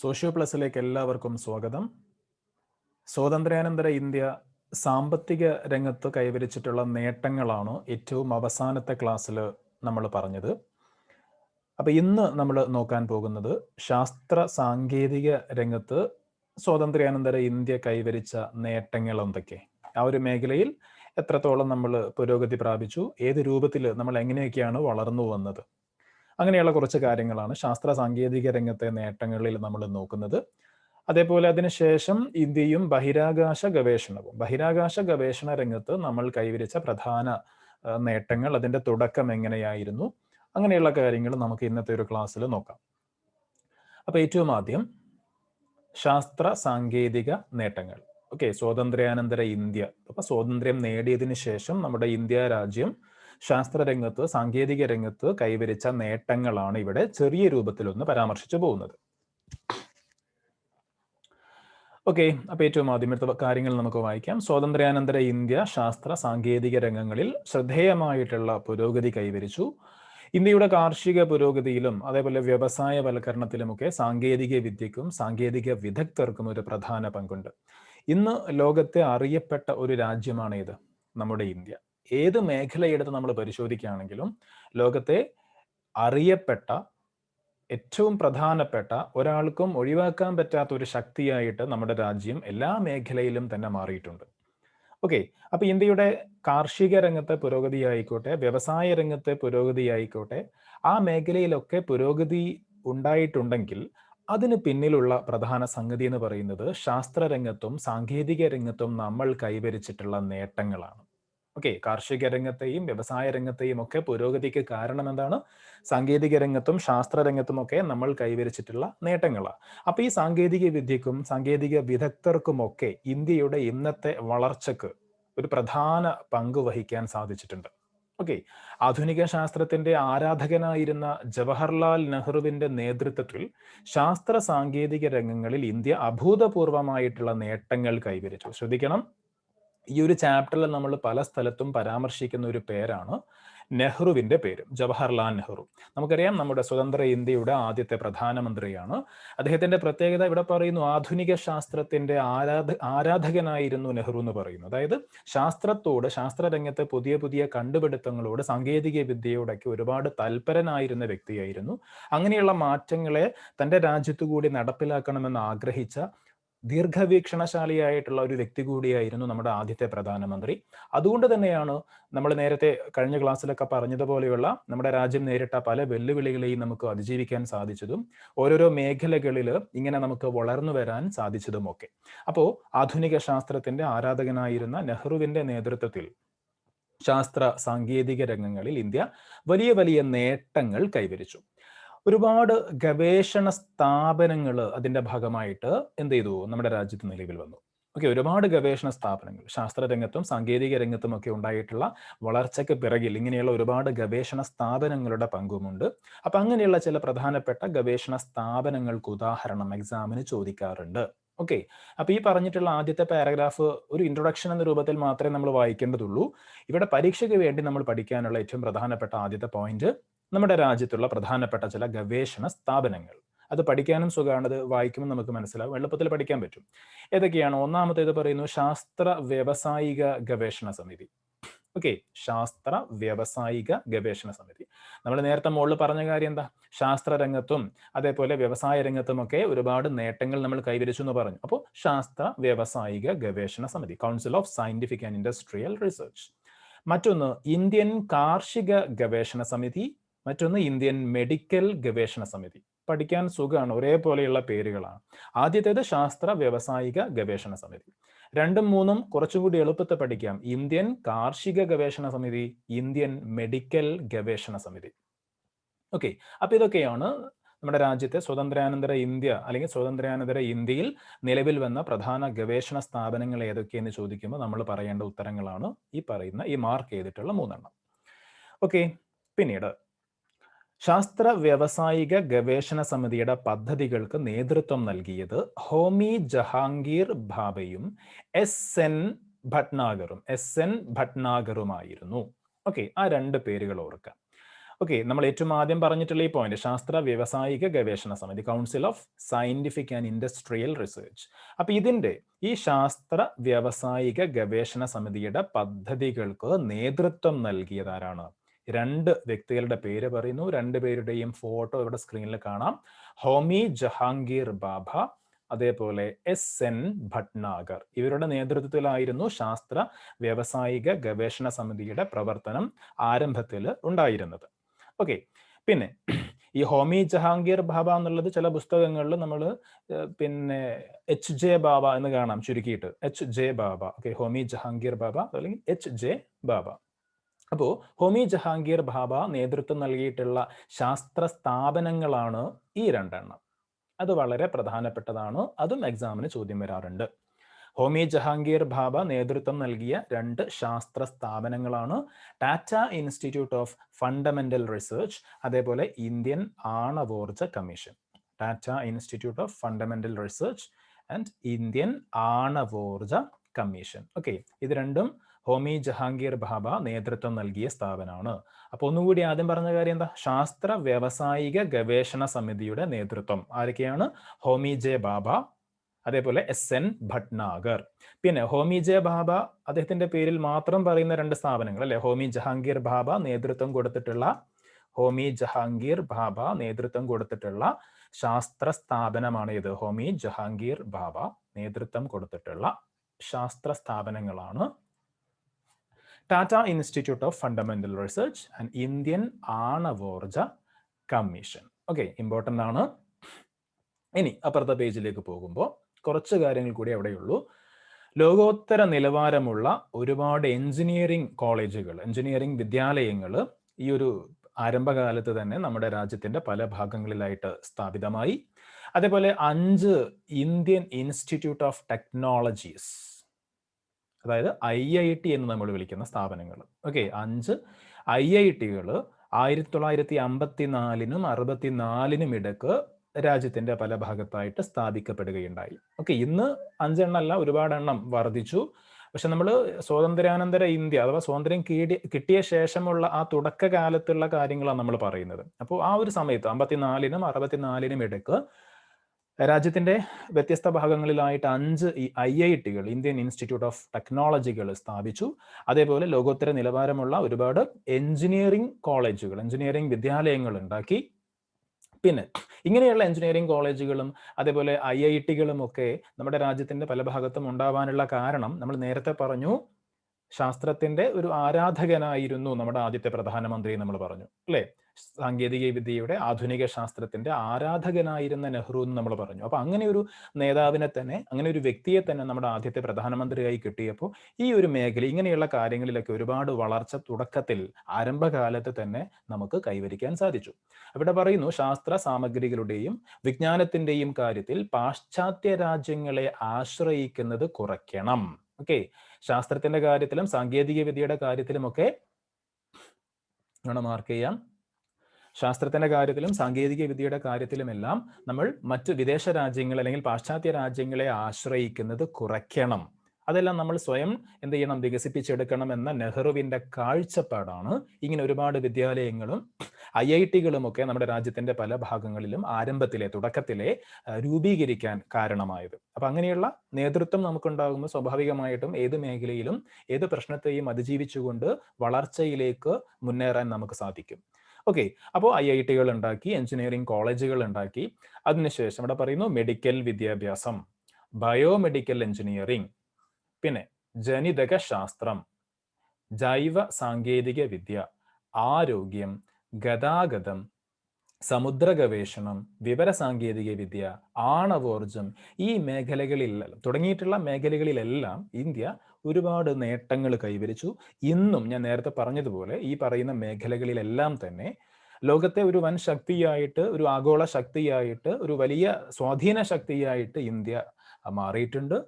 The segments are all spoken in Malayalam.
സോഷ്യോ പ്ലസിലേക്ക് എല്ലാവർക്കും സ്വാഗതം. സ്വാതന്ത്ര്യാനന്തര ഇന്ത്യ സാമ്പത്തിക രംഗത്ത് കൈവരിച്ചിട്ടുള്ള നേട്ടങ്ങളാണ് ഏറ്റവും അവസാനത്തെ ക്ലാസ്സിൽ നമ്മൾ പറഞ്ഞത്. അപ്പോൾ ഇന്ന് നമ്മൾ നോക്കാൻ പോകുന്നത് ശാസ്ത്ര സാങ്കേതിക രംഗത്ത് സ്വാതന്ത്ര്യാനന്തര ഇന്ത്യ കൈവരിച്ച നേട്ടങ്ങൾ എന്തൊക്കെ? ആ ഒരു മേഖലയിൽ എത്രത്തോളം നമ്മൾ പുരോഗതി പ്രാപിച്ചു? ഏത് രൂപത്തിൽ നമ്മൾ എങ്ങനെയൊക്കെയാണ് വളർന്നു വന്നത്? അങ്ങനെയുള്ള കുറച്ച് കാര്യങ്ങളാണ് ശാസ്ത്ര സാങ്കേതിക രംഗത്തെ നേട്ടങ്ങളിൽ നമ്മൾ നോക്കുന്നത്. അതേപോലെ അതിനുശേഷം ഇന്ത്യയും ബഹിരാകാശ ഗവേഷണവും. ബഹിരാകാശ ഗവേഷണ രംഗത്ത് നമ്മൾ കൈവരിച്ച പ്രധാന നേട്ടങ്ങൾ അതിന്റെ തുടക്കം എങ്ങനെയായിരുന്നു? അങ്ങനെയുള്ള കാര്യങ്ങൾ നമുക്ക് ഇന്നത്തെ ഒരു ക്ലാസ്സിൽ നോക്കാം. അപ്പോൾ ഏറ്റവും ആദ്യം ശാസ്ത്ര സാങ്കേതിക നേട്ടങ്ങൾ. ഓക്കെ സ്വാതന്ത്ര്യാനന്തര ഇന്ത്യ. അപ്പോൾ സ്വാതന്ത്ര്യം നേടിയതിനു ശേഷം നമ്മുടെ ഇന്ത്യ രാജ്യം ശാസ്ത്ര രംഗത്ത് സാങ്കേതിക രംഗത്ത് കൈവരിച്ച നേട്ടങ്ങളാണ് ഇവിടെ ചെറിയ രൂപത്തിലൊന്ന് പരാമർശിച്ചു പോകുന്നത്. ഓക്കെ അപ്പൊ ഏറ്റവും ആദ്യം എടുത്ത കാര്യങ്ങൾ നമുക്ക് വായിക്കാം. സ്വാതന്ത്ര്യാനന്തര ഇന്ത്യ ശാസ്ത്ര സാങ്കേതിക രംഗങ്ങളിൽ ശ്രദ്ധേയമായിട്ടുള്ള പുരോഗതി കൈവരിച്ചു. ഇന്ത്യയുടെ കാർഷിക പുരോഗതിയിലും അതേപോലെ വ്യവസായവൽക്കരണത്തിലുമൊക്കെ സാങ്കേതിക വിദ്യക്കും സാങ്കേതിക വിദഗ്ധർക്കും ഒരു പ്രധാന പങ്കുണ്ട്. ഇന്ന് ലോകത്തെ അറിയപ്പെട്ട ഒരു രാജ്യമാണ് ഇത് നമ്മുടെ ഇന്ത്യ. ഏത് മേഖലയെടുത്ത് നമ്മൾ പരിശോധിക്കുകയാണെങ്കിലും ലോകത്തെ അറിയപ്പെട്ട ഏറ്റവും പ്രധാനപ്പെട്ട ഒരാൾക്കും ഒഴിവാക്കാൻ പറ്റാത്ത ഒരു ശക്തിയായിട്ട് നമ്മുടെ രാജ്യം എല്ലാ മേഖലയിലും തന്നെ മാറിയിട്ടുണ്ട്. ഓക്കെ അപ്പൊ ഇന്ത്യയുടെ കാർഷിക രംഗത്തെ പുരോഗതി ആയിക്കോട്ടെ വ്യവസായ രംഗത്തെ പുരോഗതി ആയിക്കോട്ടെ ആ മേഖലയിലൊക്കെ പുരോഗതി ഉണ്ടായിട്ടുണ്ടെങ്കിൽ അതിന് പിന്നിലുള്ള പ്രധാന സംഗതി എന്ന് പറയുന്നത് ശാസ്ത്ര രംഗത്തും സാങ്കേതിക രംഗത്തും നമ്മൾ കൈവരിച്ചിട്ടുള്ള നേട്ടങ്ങളാണ്. ഓക്കെ കാർഷിക രംഗത്തെയും വ്യവസായ രംഗത്തെയും ഒക്കെ പുരോഗതിക്ക് കാരണം എന്താണ്? സാങ്കേതിക രംഗത്തും ശാസ്ത്ര രംഗത്തും ഒക്കെ നമ്മൾ കൈവരിച്ചിട്ടുള്ള നേട്ടങ്ങളാണ് അപ്പൊ ഈ സാങ്കേതിക വിദ്യക്കും സാങ്കേതിക വിദഗ്ധർക്കുമൊക്കെ ഇന്ത്യയുടെ ഇന്നത്തെ വളർച്ചക്ക് ഒരു പ്രധാന പങ്ക് വഹിക്കാൻ സാധിച്ചിട്ടുണ്ട്. ഓക്കെ ആധുനിക ശാസ്ത്രത്തിന്റെ ആരാധകനായിരുന്ന ജവഹർലാൽ നെഹ്റുവിന്റെ നേതൃത്വത്തിൽ ശാസ്ത്ര സാങ്കേതിക രംഗങ്ങളിൽ ഇന്ത്യ അഭൂതപൂർവമായിട്ടുള്ള നേട്ടങ്ങൾ കൈവരിച്ചു. ശ്രദ്ധിക്കണം. ഈ ഒരു ചാപ്റ്ററിൽ നമ്മൾ പല സ്ഥലത്തും പരാമർശിക്കുന്ന ഒരു പേരാണ് നെഹ്റുവിന്റെ പേര് ജവഹർലാൽ നെഹ്റു. നമുക്കറിയാം നമ്മുടെ സ്വതന്ത്ര ഇന്ത്യയുടെ ആദ്യത്തെ പ്രധാനമന്ത്രിയാണ്. അദ്ദേഹത്തിന്റെ പ്രത്യേകത ഇവിടെ പറയുന്നു ആധുനിക ശാസ്ത്രത്തിന്റെ ആരാധ ആരാധകനായിരുന്നു നെഹ്റു എന്ന് പറയുന്നു. അതായത് ശാസ്ത്രത്തോട് ശാസ്ത്രരംഗത്തെ പുതിയ പുതിയ കണ്ടുപിടുത്തങ്ങളോട് സാങ്കേതിക വിദ്യയോടൊക്കെ ഒരുപാട് തൽപരനായിരുന്ന വ്യക്തിയായിരുന്നു. അങ്ങനെയുള്ള മാറ്റങ്ങളെ തന്റെ രാജ്യത്തു കൂടി നടപ്പിലാക്കണമെന്ന് ആഗ്രഹിച്ച ദീർഘവീക്ഷണശാലിയായിട്ടുള്ള ഒരു വ്യക്തി കൂടിയായിരുന്നു നമ്മുടെ ആദ്യത്തെ പ്രധാനമന്ത്രി. അതുകൊണ്ട് തന്നെയാണ് നമ്മൾ നേരത്തെ കഴിഞ്ഞ ക്ലാസ്സിലൊക്കെ പറഞ്ഞതുപോലെയുള്ള നമ്മുടെ രാജ്യം നേരിട്ട പല വെല്ലുവിളികളെയും നമുക്ക് അതിജീവിക്കാൻ സാധിച്ചതും ഓരോരോ മേഖലകളിൽ ഇങ്ങനെ നമുക്ക് വളർന്നു വരാൻ സാധിച്ചതുമൊക്കെ. അപ്പോൾ ആധുനിക ശാസ്ത്രത്തിന്റെ ആരാധകനായിരുന്ന നെഹ്റുവിന്റെ നേതൃത്വത്തിൽ ശാസ്ത്ര സാങ്കേതിക രംഗങ്ങളിൽ ഇന്ത്യ വലിയ വലിയ നേട്ടങ്ങൾ കൈവരിച്ചു. ഒരുപാട് ഗവേഷണ സ്ഥാപനങ്ങൾ അതിന്റെ ഭാഗമായിട്ട് എന്ത് ചെയ്തു? നമ്മുടെ രാജ്യത്ത് നിലവിൽ വന്നു. ഓക്കെ ഒരുപാട് ഗവേഷണ സ്ഥാപനങ്ങൾ ശാസ്ത്ര രംഗത്തും സാങ്കേതിക രംഗത്തും ഒക്കെ ഉണ്ടായിട്ടുള്ള വളർച്ചയ്ക്ക് പിറകിൽ ഇങ്ങനെയുള്ള ഒരുപാട് ഗവേഷണ സ്ഥാപനങ്ങളുടെ പങ്കുമുണ്ട്. അപ്പൊ അങ്ങനെയുള്ള ചില പ്രധാനപ്പെട്ട ഗവേഷണ സ്ഥാപനങ്ങൾക്ക് ഉദാഹരണം എക്സാമിന് ചോദിക്കാറുണ്ട്. ഓക്കെ അപ്പൊ ഈ പറഞ്ഞിട്ടുള്ള ആദ്യത്തെ പാരഗ്രാഫ് ഒരു ഇൻട്രൊഡക്ഷൻ എന്ന രൂപത്തിൽ മാത്രമേ നമ്മൾ വായിക്കേണ്ടതുള്ളൂ. ഇവിടെ പരീക്ഷയ്ക്ക് വേണ്ടി നമ്മൾ പഠിക്കാനുള്ള ഏറ്റവും പ്രധാനപ്പെട്ട ആദ്യത്തെ പോയിന്റ് നമ്മുടെ രാജ്യത്തുള്ള പ്രധാനപ്പെട്ട ചില ഗവേഷണ സ്ഥാപനങ്ങൾ. അത് പഠിക്കാനും സുഖമാണത് വായിക്കുമ്പോൾ നമുക്ക് മനസ്സിലാവും എളുപ്പത്തിൽ പഠിക്കാൻ പറ്റും. ഏതൊക്കെയാണ്? ഒന്നാമത്തേത് പറയുന്നു ശാസ്ത്ര വ്യവസായിക ഗവേഷണ സമിതി. ഓക്കെ ശാസ്ത്ര വ്യവസായിക ഗവേഷണ സമിതി. നമ്മൾ നേരത്തെ മുകളിൽ പറഞ്ഞ കാര്യം എന്താ? ശാസ്ത്ര രംഗത്തും അതേപോലെ വ്യവസായ രംഗത്തും ഒക്കെ ഒരുപാട് നേട്ടങ്ങൾ നമ്മൾ കൈവരിച്ചു എന്ന് പറഞ്ഞു. അപ്പോൾ ശാസ്ത്ര വ്യവസായിക ഗവേഷണ സമിതി council of scientific and industrial research മറ്റൊന്ന് ഇന്ത്യൻ കാർഷിക ഗവേഷണ സമിതി മറ്റൊന്ന് ഇന്ത്യൻ മെഡിക്കൽ ഗവേഷണ സമിതി. പഠിക്കാൻ സുഖമാണ് ഒരേപോലെയുള്ള പേരുകളാണ്. ആദ്യത്തേത് ശാസ്ത്ര വ്യവസായിക ഗവേഷണ സമിതി. രണ്ടും മൂന്നും കുറച്ചുകൂടി എളുപ്പത്തെ പഠിക്കാം. ഇന്ത്യൻ കാർഷിക ഗവേഷണ സമിതി ഇന്ത്യൻ മെഡിക്കൽ ഗവേഷണ സമിതി. ഓക്കെ അപ്പൊ ഇതൊക്കെയാണ് നമ്മുടെ രാജ്യത്തെ സ്വതന്ത്രാനന്തര ഇന്ത്യ അല്ലെങ്കിൽ സ്വതന്ത്രാനന്തര ഇന്ത്യയിൽ നിലവിൽ വന്ന പ്രധാന ഗവേഷണ സ്ഥാപനങ്ങൾ ഏതൊക്കെയെന്ന് ചോദിക്കുമ്പോൾ നമ്മൾ പറയേണ്ട ഉത്തരങ്ങളാണ് ഈ പറയുന്ന ഈ മാർക്ക് ചെയ്തിട്ടുള്ള മൂന്നെണ്ണം. ഓക്കെ പിന്നീട് ശാസ്ത്ര വ്യവസായിക ഗവേഷണ സമിതിയുടെ പദ്ധതികൾക്ക് നേതൃത്വം നൽകിയത് ഹോമി ജഹാംഗീർ ഭാബയും എസ് എൻ ഭട്നാഗറും എസ് എൻ ഭട്നാഗറുമായിരുന്നു. ഓക്കെ ആ രണ്ട് പേരുകൾ ഓർക്കുക. ഓക്കെ നമ്മൾ ഏറ്റവും ആദ്യം പറഞ്ഞിട്ടുള്ള ഈ പോയിന്റ് ശാസ്ത്ര വ്യവസായിക ഗവേഷണ സമിതി council of scientific and industrial research അപ്പൊ ഇതിന്റെ ഈ ശാസ്ത്ര വ്യവസായിക ഗവേഷണ സമിതിയുടെ പദ്ധതികൾക്ക് നേതൃത്വം നൽകിയതാരാണ് രണ്ട് വ്യക്തികളുടെ പേര് പറയുന്നു. രണ്ടുപേരുടെയും ഫോട്ടോ ഇവിടെ സ്ക്രീനിൽ കാണാം. ഹോമി ജഹാംഗീർ ബാബ അതേപോലെ എസ് എൻ ഭട്നാഗർ. ഇവരുടെ നേതൃത്വത്തിലായിരുന്നു ശാസ്ത്ര വ്യവസായിക ഗവേഷണ സമിതിയുടെ പ്രവർത്തനം ആരംഭത്തിൽ ഉണ്ടായിരുന്നത്. ഓക്കെ പിന്നെ ഈ ഹോമി ജഹാംഗീർ ബാബ എന്നുള്ളത് ചില പുസ്തകങ്ങളിൽ നമ്മൾ പിന്നെ എച്ച് ജെ ബാബ എന്ന് കാണാം ചുരുക്കിയിട്ട്. H J Bhabha okay Homi Jehangir Bhabha അല്ലെങ്കിൽ എച്ച് ജെ ബാബ അപ്പോൾ ഹോമി ജഹാംഗീർ ബാബ നേതൃത്വം നൽകിയിട്ടുള്ള ശാസ്ത്ര സ്ഥാപനങ്ങളാണ് ഈ രണ്ടെണ്ണം. അത് വളരെ പ്രധാനപ്പെട്ടതാണ്. അതും എക്സാമിന് ചോദ്യം വരാറുണ്ട്. ഹോമി ജഹാംഗീർ ബാബ നേതൃത്വം നൽകിയ രണ്ട് ശാസ്ത്ര സ്ഥാപനങ്ങളാണ് Tata institute of fundamental research അതേപോലെ Indian ആണവോർജ commission. Tata institute of fundamental research and Indian ആണവോർജ commission. Okay ഇത് രണ്ടും ഹോമി ജഹാംഗീർ ബാബ നേതൃത്വം നൽകിയ സ്ഥാപനമാണ്. അപ്പൊ ഒന്നുകൂടി ആദ്യം പറഞ്ഞ കാര്യം എന്താ? ശാസ്ത്ര വ്യവസായിക ഗവേഷണ സമിതിയുടെ നേതൃത്വം ആരൊക്കെയാണ്? ഹോമി ജെ ബാബ അതേപോലെ എസ് എൻ ഭട്നാഗർ. പിന്നെ ഹോമി ജെ ബാബ അദ്ദേഹത്തിന്റെ പേരിൽ മാത്രം പറയുന്ന രണ്ട് സ്ഥാപനങ്ങൾ അല്ലെ? ഹോമി ജഹാംഗീർ ബാബ നേതൃത്വം കൊടുത്തിട്ടുള്ള ഹോമി ജഹാംഗീർ ബാബ നേതൃത്വം കൊടുത്തിട്ടുള്ള ശാസ്ത്ര സ്ഥാപനമാണ് ഇത് ഹോമി ജഹാംഗീർ ബാബ നേതൃത്വം കൊടുത്തിട്ടുള്ള ശാസ്ത്ര സ്ഥാപനങ്ങളാണ് Tata institute of fundamental research and Indian ആണവോർജ commission okay important ആണ്. ഇനി അപ്പുറത്തെ പേജിലേക്ക് പോകുമ്പോൾ കുറച്ച് കാര്യങ്ങൾ കൂടി അവിടെയുള്ളൂ ലോകോത്തര നിലവാരമുള്ള ഒരുപാട് എഞ്ചിനീയറിംഗ് കോളേജുകൾ എഞ്ചിനീയറിംഗ് വിദ്യാലയങ്ങൾ ഈ ഒരു ആരംഭകാലത്ത് തന്നെ നമ്മുടെ രാജ്യത്തിന്റെ പല ഭാഗങ്ങളിലായിട്ട് സ്ഥാപിതമായി. അതേപോലെ അഞ്ച് ഇന്ത്യൻ ഇൻസ്റ്റിറ്റ്യൂട്ട് ഓഫ് ടെക്നോളജീസ് അതായത് ഐ ഐ ടി എന്ന് നമ്മൾ വിളിക്കുന്ന സ്ഥാപനങ്ങൾ. ഓക്കെ അഞ്ച് ഐ ഐ ടികൾ ആയിരത്തി തൊള്ളായിരത്തി അമ്പത്തി നാലിനും അറുപത്തിനാലിനും ഇടയ്ക്ക് രാജ്യത്തിന്റെ പല ഭാഗത്തായിട്ട് സ്ഥാപിക്കപ്പെടുകയുണ്ടായി. ഓക്കെ ഇന്ന് അഞ്ചെണ്ണമല്ല ഒരുപാട് എണ്ണം വർദ്ധിച്ചു. പക്ഷെ നമ്മൾ സ്വാതന്ത്ര്യാനന്തര ഇന്ത്യ അഥവാ സ്വാതന്ത്ര്യം കീടി കിട്ടിയ ശേഷമുള്ള ആ തുടക്കകാലത്തുള്ള കാര്യങ്ങളാണ് നമ്മൾ പറയുന്നത്. അപ്പോൾ ആ ഒരു സമയത്ത് അമ്പത്തിനാലിനും അറുപത്തിനാലിനും ഇടയ്ക്ക് രാജ്യത്തിന്റെ വ്യത്യസ്ത ഭാഗങ്ങളിലായിട്ട് അഞ്ച് ഈ ഐ ഐ ടികൾ ഇന്ത്യൻ ഇൻസ്റ്റിറ്റ്യൂട്ട് ഓഫ് ടെക്നോളജികൾ സ്ഥാപിച്ചു. അതേപോലെ ലോകോത്തര നിലവാരമുള്ള ഒരുപാട് എഞ്ചിനീയറിംഗ് കോളേജുകൾ എഞ്ചിനീയറിംഗ് വിദ്യാലയങ്ങൾ ഉണ്ടാക്കി. പിന്നെ ഇങ്ങനെയുള്ള എഞ്ചിനീയറിംഗ് കോളേജുകളും അതേപോലെ ഐ ഐ ടികളും ഒക്കെ നമ്മുടെ രാജ്യത്തിന്റെ പല ഭാഗത്തും ഉണ്ടാവാനുള്ള കാരണം നമ്മൾ നേരത്തെ പറഞ്ഞു. ശാസ്ത്രത്തിന്റെ ഒരു ആരാധകനായിരുന്നു നമ്മുടെ ആദ്യത്തെ പ്രധാനമന്ത്രി നമ്മൾ പറഞ്ഞു അല്ലേ? സാങ്കേതിക വിദ്യയുടെ ആധുനിക ശാസ്ത്രത്തിന്റെ ആരാധകനായിരുന്ന നെഹ്റു എന്ന് നമ്മൾ പറഞ്ഞു. അപ്പൊ അങ്ങനെ ഒരു നേതാവിനെ തന്നെ അങ്ങനെ ഒരു വ്യക്തിയെ തന്നെ നമ്മുടെ ആദ്യത്തെ പ്രധാനമന്ത്രിയായി കിട്ടിയപ്പോൾ ഈ ഒരു മേഖല ഇങ്ങനെയുള്ള കാര്യങ്ങളിലൊക്കെ ഒരുപാട് വളർച്ച തുടക്കത്തിൽ ആരംഭകാലത്ത് തന്നെ നമുക്ക് കൈവരിക്കാൻ സാധിച്ചു. അവിടെ പറയുന്നു ശാസ്ത്ര സാമഗ്രികളുടെയും വിജ്ഞാനത്തിന്റെയും കാര്യത്തിൽ പാശ്ചാത്യ രാജ്യങ്ങളെ ആശ്രയിക്കുന്നത് കുറയ്ക്കണം. ഓക്കെ. ശാസ്ത്രത്തിന്റെ കാര്യത്തിലും സാങ്കേതിക വിദ്യയുടെ കാര്യത്തിലുമൊക്കെ മാർക്ക് ചെയ്യാം. ശാസ്ത്രത്തിന്റെ കാര്യത്തിലും സാങ്കേതിക വിദ്യയുടെ കാര്യത്തിലുമെല്ലാം നമ്മൾ മറ്റു വിദേശ രാജ്യങ്ങൾ അല്ലെങ്കിൽ പാശ്ചാത്യ രാജ്യങ്ങളെ ആശ്രയിക്കുന്നത് കുറയ്ക്കണം. അതെല്ലാം നമ്മൾ സ്വയം എന്ത് ചെയ്യണം? വികസിപ്പിച്ചെടുക്കണം എന്ന നെഹ്റുവിന്റെ കാഴ്ചപ്പാടാണ്. ഇങ്ങനെ ഒരുപാട് വിദ്യാലയങ്ങളും ഐ ഐ ടികളും ഒക്കെ നമ്മുടെ രാജ്യത്തിന്റെ പല ഭാഗങ്ങളിലും ആരംഭത്തിലെ തുടക്കത്തിലെ രൂപീകരിക്കാൻ കാരണമായത്. അപ്പം അങ്ങനെയുള്ള നേതൃത്വം നമുക്കുണ്ടാകുമ്പോൾ സ്വാഭാവികമായിട്ടും ഏത് മേഖലയിലും ഏത് പ്രശ്നത്തെയും അതിജീവിച്ചുകൊണ്ട് വളർച്ചയിലേക്ക് മുന്നേറാൻ നമുക്ക് സാധിക്കും. ഓക്കെ അപ്പോൾ ഐ ഐ ടികൾ ഉണ്ടാക്കി എഞ്ചിനീയറിംഗ് കോളേജുകൾ ഉണ്ടാക്കി അതിനുശേഷം ഇവിടെ പറയുന്നു മെഡിക്കൽ വിദ്യാഭ്യാസം ബയോമെഡിക്കൽ എഞ്ചിനീയറിംഗ് പിന്നെ ജനിതക ശാസ്ത്രം ജൈവ സാങ്കേതിക വിദ്യ ആരോഗ്യം ഗതാഗതം സമുദ്ര ഗവേഷണം വിവര സാങ്കേതിക വിദ്യ ആണവോർജം ഈ മേഖലകളിൽ തുടങ്ങിയിട്ടുള്ള മേഖലകളിലെല്ലാം ഇന്ത്യ ഒരുപാട് നേട്ടങ്ങൾ കൈവരിച്ചു. ഇന്നും ഞാൻ നേരത്തെ പറഞ്ഞതുപോലെ ഈ പറയുന്ന മേഖലകളിലെല്ലാം തന്നെ ലോകത്തെ ഒരു വൻ ശക്തിയായിട്ട് ഒരു ആഗോള ശക്തിയായിട്ട് ഒരു വലിയ സ്വാധീന ശക്തിയായിട്ട് ഇന്ത്യ മാറിയിട്ടുണ്ട്.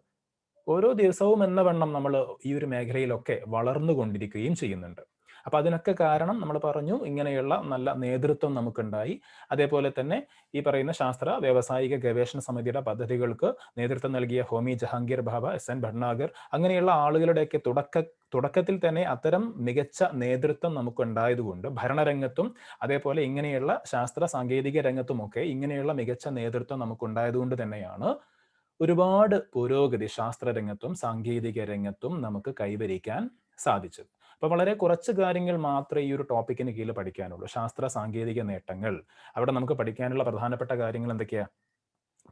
ഓരോ ദിവസവും എന്ന വണ്ണം നമ്മൾ ഈ ഒരു മേഖലയിലൊക്കെ വളർന്നുകൊണ്ടിരിക്കുകയും ചെയ്യുന്നുണ്ട്. അപ്പൊ അതിനൊക്കെ കാരണം നമ്മൾ പറഞ്ഞു ഇങ്ങനെയുള്ള നല്ല നേതൃത്വം നമുക്കുണ്ടായി. അതേപോലെ തന്നെ ഈ പറയുന്ന ശാസ്ത്ര വ്യാവസായിക ഗവേഷണ സമിതിയുടെ പദ്ധതികൾക്ക് നേതൃത്വം നൽകിയ ഹോമി ജഹാംഗീർ ബാബ എസ് എൻ ഭട്നാഗർ അങ്ങനെയുള്ള ആളുകളുടെയൊക്കെ തുടക്ക തുടക്കത്തിൽ തന്നെ അത്തരം മികച്ച നേതൃത്വം നമുക്കുണ്ടായതുകൊണ്ട് ഭരണരംഗത്തും അതേപോലെ ഇങ്ങനെയുള്ള ശാസ്ത്ര സാങ്കേതിക രംഗത്തുമൊക്കെ ഇങ്ങനെയുള്ള മികച്ച നേതൃത്വം നമുക്കുണ്ടായതുകൊണ്ട് തന്നെയാണ് ഒരുപാട് പുരോഗതി ശാസ്ത്രരംഗത്തും സാങ്കേതിക രംഗത്തും നമുക്ക് കൈവരിക്കാൻ സാധിച്ചത് അപ്പൊ വളരെ കുറച്ച് കാര്യങ്ങൾ മാത്രമേ ഈ ഒരു ടോപ്പിക്കിന് കീഴിൽ പഠിക്കാനുള്ളൂ. ശാസ്ത്ര സാങ്കേതിക നേട്ടങ്ങൾ. അവിടെ നമുക്ക് പഠിക്കാനുള്ള പ്രധാനപ്പെട്ട കാര്യങ്ങൾ എന്തൊക്കെയാ?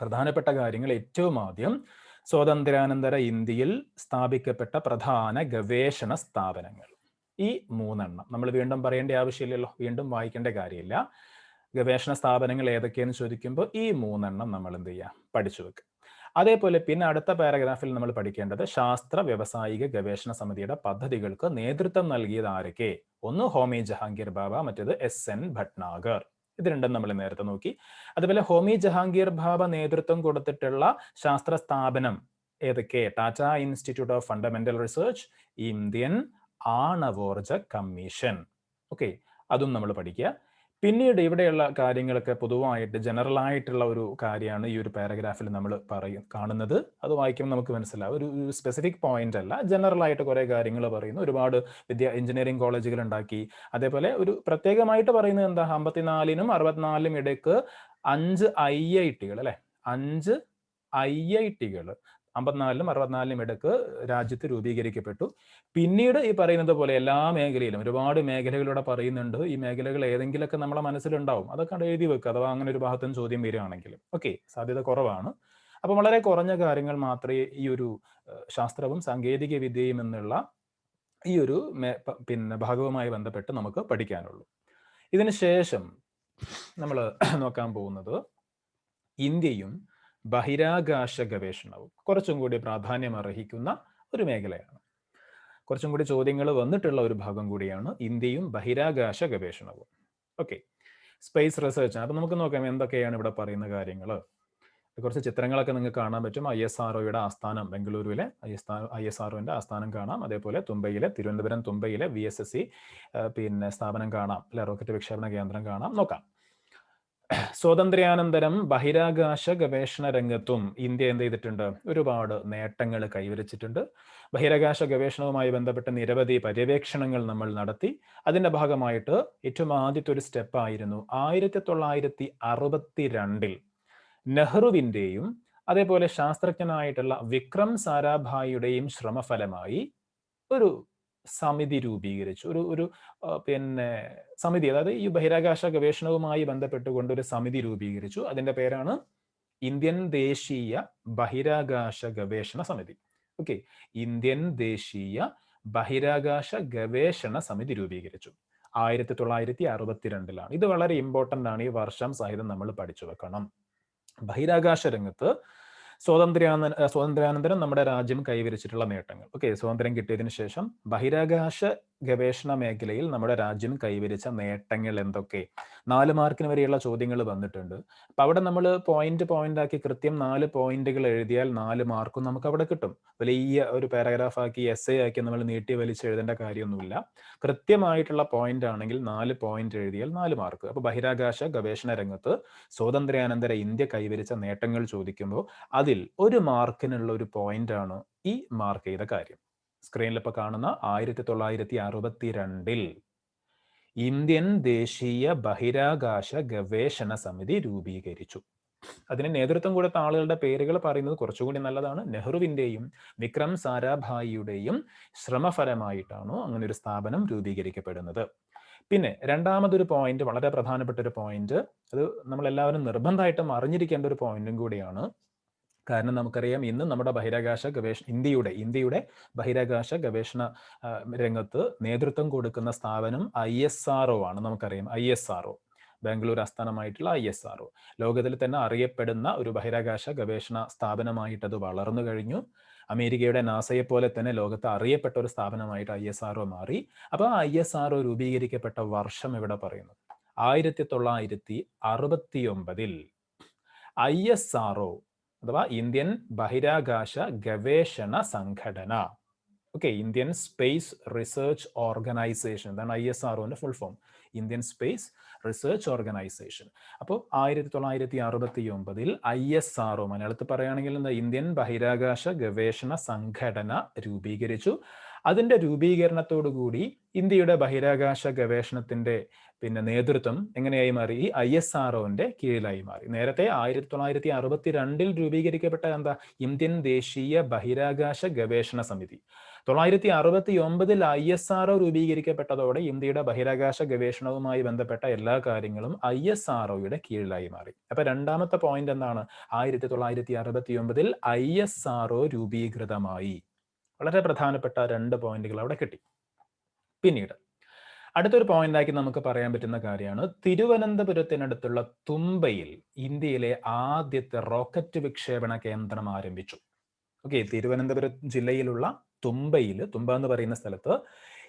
പ്രധാനപ്പെട്ട കാര്യങ്ങൾ ഏറ്റവും ആദ്യം സ്വാതന്ത്ര്യാനന്തര ഇന്ത്യയിൽ സ്ഥാപിക്കപ്പെട്ട പ്രധാന ഗവേഷണ സ്ഥാപനങ്ങൾ. ഈ മൂന്നെണ്ണം. നമ്മൾ വീണ്ടും പറയേണ്ട ആവശ്യമില്ലല്ലോ. വീണ്ടും വായിക്കേണ്ട കാര്യമില്ല. ഗവേഷണ സ്ഥാപനങ്ങൾ ഏതൊക്കെയെന്ന് ചോദിക്കുമ്പോൾ ഈ മൂന്നെണ്ണം നമ്മൾ എന്ത് ചെയ്യുക? പഠിച്ചു വെക്കുക. അതേപോലെ പിന്നെ അടുത്ത പാരഗ്രാഫിൽ നമ്മൾ പഠിക്കേണ്ടത് ശാസ്ത്ര വ്യവസായിക ഗവേഷണ സമിതിയുടെ പദ്ധതികൾക്ക് നേതൃത്വം നൽകിയത് ആരൊക്കെ? ഒന്ന് ഹോമി ജഹാംഗീർ ബാബ മറ്റേത് എസ് എൻ ഭട്നാഗർ. ഇത് രണ്ടും നമ്മൾ നേരത്തെ നോക്കി. അതുപോലെ ഹോമി ജഹാംഗീർ ബാബ നേതൃത്വം കൊടുത്തിട്ടുള്ള ശാസ്ത്ര സ്ഥാപനം ഏതൊക്കെ? Tata institute of fundamental research Indian ആണവോർജ commission. Okay അതും നമ്മൾ പഠിക്കുക. പിന്നീട് ഇവിടെയുള്ള കാര്യങ്ങളൊക്കെ പൊതുവായിട്ട് ജനറൽ ആയിട്ടുള്ള ഒരു കാര്യമാണ് ഈ ഒരു പാരഗ്രാഫിൽ നമ്മൾ പറയും കാണുന്നത്. അത് വായിക്കുമ്പോൾ നമുക്ക് മനസ്സിലാവും. ഒരു സ്പെസിഫിക് പോയിന്റ് അല്ല ജനറൽ ആയിട്ട് കുറേ കാര്യങ്ങൾ പറയുന്നു. ഒരുപാട് വിദ്യ എഞ്ചിനീയറിംഗ് കോളേജുകൾ ഉണ്ടാക്കി. അതേപോലെ ഒരു പ്രത്യേകമായിട്ട് പറയുന്നത് എന്താ? അമ്പത്തിനാലിനും അറുപത്തിനാലിനും ഇടയ്ക്ക് അഞ്ച് ഐ ഐ ടികൾ അല്ലെ? അഞ്ച് ഐ ഐ ടികൾ അമ്പത്തിനാലിനും അറുപത്തിനാലിലും ഇടയ്ക്ക് രാജ്യത്ത് രൂപീകരിക്കപ്പെട്ടു. പിന്നീട് ഈ പറയുന്നത് പോലെ എല്ലാ മേഖലയിലും ഒരുപാട് മേഖലകളിലൂടെ പറയുന്നുണ്ട് ഈ മേഖലകൾ ഏതെങ്കിലുമൊക്കെ നമ്മളെ മനസ്സിലുണ്ടാവും അതൊക്കെ എഴുതി വെക്കുക അഥവാ അങ്ങനെ ഒരു ഭാഗത്തും ചോദ്യം വരികയാണെങ്കിൽ. ഓക്കെ സാധ്യത കുറവാണ്. അപ്പം വളരെ കുറഞ്ഞ കാര്യങ്ങൾ മാത്രമേ ഈ ഒരു ശാസ്ത്രവും സാങ്കേതിക വിദ്യയും എന്നുള്ള ഈ ഒരു പിന്നെ ഭാഗവുമായി ബന്ധപ്പെട്ട് നമുക്ക് പഠിക്കാനുള്ളൂ. ഇതിന് ശേഷം നമ്മൾ നോക്കാൻ പോകുന്നത് ഇന്ത്യയും ബഹിരാകാശ ഗവേഷണവും കുറച്ചും കൂടി പ്രാധാന്യം അർഹിക്കുന്ന ഒരു മേഖലയാണ്. കുറച്ചും കൂടി ചോദ്യങ്ങൾ വന്നിട്ടുള്ള ഒരു ഭാഗം കൂടിയാണ് ഇന്ത്യയും ബഹിരാകാശ ഗവേഷണവും ഓക്കെ. Space research. അപ്പൊ നമുക്ക് നോക്കാം എന്തൊക്കെയാണ് ഇവിടെ പറയുന്ന കാര്യങ്ങൾ കുറച്ച് ചിത്രങ്ങളൊക്കെ നിങ്ങൾക്ക് കാണാൻ പറ്റും. ഐ എസ് ആർ ആസ്ഥാനം ബംഗളൂരുവിലെ. ഐ എസ് ഐ എസ് ആസ്ഥാനം കാണാം. അതേപോലെ തുമ്പയിലെ തിരുവനന്തപുരം തുമ്പയിലെ വി എസ് എസ് സി പിന്നെ സ്ഥാപനം കാണാം. അല്ലെ റോക്കറ്റ് വിക്ഷേപണ കേന്ദ്രം കാണാം. നോക്കാം. സ്വാതന്ത്ര്യാനന്തരം ബഹിരാകാശ ഗവേഷണ രംഗത്തും ഇന്ത്യ എന്ത് ചെയ്തിട്ടുണ്ട്? ഒരുപാട് നേട്ടങ്ങൾ കൈവരിച്ചിട്ടുണ്ട്. ബഹിരാകാശ ഗവേഷണവുമായി ബന്ധപ്പെട്ട നിരവധി പര്യവേക്ഷണങ്ങൾ നമ്മൾ നടത്തി. അതിന്റെ ഭാഗമായിട്ട് ഏറ്റവും ആദ്യത്തെ ഒരു സ്റ്റെപ്പ് ആയിരുന്നു ആയിരത്തി തൊള്ളായിരത്തി അറുപത്തി രണ്ടിൽ നെഹ്റുവിന്റെയും അതേപോലെ ശാസ്ത്രജ്ഞനായിട്ടുള്ള വിക്രം സാരാഭായിയുടെയും ശ്രമഫലമായി ഒരു സമിതി രൂപീകരിച്ചു. ഒരു ഒരു പിന്നെ സമിതി അതായത് ഈ ബഹിരാകാശ ഗവേഷണവുമായി ബന്ധപ്പെട്ടുകൊണ്ട് ഒരു സമിതി രൂപീകരിച്ചു. അതിന്റെ പേരാണ് ഇന്ത്യൻ ദേശീയ ബഹിരാകാശ ഗവേഷണ സമിതി. ഓക്കെ. ഇന്ത്യൻ ദേശീയ ബഹിരാകാശ ഗവേഷണ സമിതി രൂപീകരിച്ചു. ആയിരത്തി തൊള്ളായിരത്തി അറുപത്തിരണ്ടിലാണ് ഇത് വളരെ ഇമ്പോർട്ടന്റ് ആണ്. ഈ വർഷം സഹിതം നമ്മൾ പഠിച്ചു വെക്കണം. ബഹിരാകാശ രംഗത്ത് സ്വാതന്ത്ര്യാന സ്വാതന്ത്ര്യാനന്തരം നമ്മുടെ രാജ്യം കൈവരിച്ചിട്ടുള്ള നേട്ടങ്ങൾ. ഓക്കെ സ്വാതന്ത്ര്യം കിട്ടിയതിനു ശേഷം ബഹിരാകാശ ഗവേഷണ മേഖലയിൽ നമ്മുടെ രാജ്യം കൈവരിച്ച നേട്ടങ്ങൾ എന്തൊക്കെ? നാല് മാർക്കിന് വരെയുള്ള ചോദ്യങ്ങൾ വന്നിട്ടുണ്ട്. അപ്പൊ അവിടെ നമ്മൾ പോയിന്റ് പോയിന്റ് ആക്കി കൃത്യം നാല് പോയിന്റുകൾ എഴുതിയാൽ നാല് മാർക്കും നമുക്ക് അവിടെ കിട്ടും. വലിയ ഒരു പാരഗ്രാഫ് ആക്കി എസ് എ ആക്കി നമ്മൾ നീട്ടി വലിച്ച് എഴുതേണ്ട കാര്യമൊന്നുമില്ല. കൃത്യമായിട്ടുള്ള പോയിന്റ് ആണെങ്കിൽ നാല് പോയിന്റ് എഴുതിയാൽ നാല് മാർക്ക് അപ്പൊ ബഹിരാകാശ ഗവേഷണ രംഗത്ത് സ്വാതന്ത്ര്യാനന്തര ഇന്ത്യ കൈവരിച്ച നേട്ടങ്ങൾ ചോദിക്കുമ്പോൾ അതിൽ ഒരു മാർക്കിനുള്ള ഒരു പോയിന്റ് ആണ് ഈ മാർക്ക് ചെയ്ത കാര്യം. സ്ക്രീനിൽ ഇപ്പോൾ കാണുന്ന ആയിരത്തി തൊള്ളായിരത്തി അറുപത്തി രണ്ടിൽ ഇന്ത്യൻ ദേശീയ ബഹിരാകാശ ഗവേഷണ സമിതി രൂപീകരിച്ചു. അതിന് നേതൃത്വം കൊടുത്ത ആളുകളുടെ പേരുകൾ പറയുന്നത് കുറച്ചുകൂടി നല്ലതാണ്. നെഹ്റുവിന്റെയും വിക്രം സാരാഭായിയുടെയും ശ്രമഫലമായിട്ടാണ് അങ്ങനെ ഒരു സ്ഥാപനം രൂപീകരിക്കപ്പെടുന്നത്. പിന്നെ രണ്ടാമതൊരു പോയിന്റ് വളരെ പ്രധാനപ്പെട്ട ഒരു പോയിന്റ് അത് നമ്മളെല്ലാവരും നിർബന്ധമായിട്ടും അറിഞ്ഞിരിക്കേണ്ട ഒരു പോയിന്റും കൂടിയാണ്. കാരണം നമുക്കറിയാം ഇന്ന് നമ്മുടെ ബഹിരാകാശ ഗവേഷണ ഇന്ത്യയുടെ ഇന്ത്യയുടെ ബഹിരാകാശ ഗവേഷണ രംഗത്ത് നേതൃത്വം കൊടുക്കുന്ന സ്ഥാപനം ഐ എസ് ആർ ഒ ആണ് നമുക്കറിയാം I S R O. Bangalore ആസ്ഥാനമായിട്ടുള്ള I S R O. ലോകത്തിൽ തന്നെ അറിയപ്പെടുന്ന ഒരു ബഹിരാകാശ ഗവേഷണ സ്ഥാപനമായിട്ടത് വളർന്നു കഴിഞ്ഞു. അമേരിക്കയുടെ നാസയെ പോലെ തന്നെ ലോകത്ത് അറിയപ്പെട്ട ഒരു സ്ഥാപനമായിട്ട് ഐ എസ് ആർ ഒ മാറി. അപ്പോൾ ഐ എസ് ആർ ഒ രൂപീകരിക്കപ്പെട്ട വർഷം ഇവിടെ പറയുന്നു. ആയിരത്തി തൊള്ളായിരത്തി അറുപത്തി ഒമ്പതിൽ ഐ എസ് ആർ ഒ അഥവാ ഇന്ത്യൻ ബഹിരാകാശ ഗവേഷണ സംഘടന. Okay Indian space research organisation അതാണ് I S R full form Indian space research organisation അപ്പോൾ ആയിരത്തി തൊള്ളായിരത്തി അറുപത്തി ഒമ്പതിൽ ഐ എസ് ആർ മലയാളത്തിൽ പറയുകയാണെങ്കിൽ ഇന്ത്യൻ ബഹിരാകാശ ഗവേഷണ സംഘടന രൂപീകരിച്ചു. അതിന്റെ രൂപീകരണത്തോടുകൂടി ഇന്ത്യയുടെ ബഹിരാകാശ ഗവേഷണത്തിന്റെ പിന്നെ നേതൃത്വം എങ്ങനെയായി മാറി? ഈ ഐ എസ് ആർ കീഴിലായി മാറി. നേരത്തെ ആയിരത്തി തൊള്ളായിരത്തി അറുപത്തി രണ്ടിൽ രൂപീകരിക്കപ്പെട്ട എന്താ? ഇന്ത്യൻ ദേശീയ ബഹിരാകാശ ഗവേഷണ സമിതി. തൊള്ളായിരത്തി അറുപത്തി ഒമ്പതിൽ ഐ എസ് ആർ ഒ രൂപീകരിക്കപ്പെട്ടതോടെ ഇന്ത്യയുടെ ബഹിരാകാശ ഗവേഷണവുമായി ബന്ധപ്പെട്ട എല്ലാ കാര്യങ്ങളും ഐ എസ് ആർ ഒയുടെ കീഴിലായി മാറി. അപ്പൊ രണ്ടാമത്തെ പോയിന്റ് എന്താണ്? ആയിരത്തി തൊള്ളായിരത്തി അറുപത്തി ഒമ്പതിൽ ഐ എസ് ആർ ഒ രൂപീകൃതമായി. വളരെ പ്രധാനപ്പെട്ട രണ്ട് പോയിന്റുകൾ അവിടെ കിട്ടി. പിന്നീട് അടുത്തൊരു പോയിന്റാക്കി നമുക്ക് പറയാൻ പറ്റുന്ന കാര്യമാണ്. തിരുവനന്തപുരത്തിനടുത്തുള്ള തുമ്പയിൽ ഇന്ത്യയിലെ ആദ്യത്തെ റോക്കറ്റ് വിക്ഷേപണ കേന്ദ്രം ആരംഭിച്ചു. ഓക്കെ തിരുവനന്തപുരം ജില്ലയിലുള്ള തുമ്പയിൽ തുമ്പ എന്ന് പറയുന്ന സ്ഥലത്ത്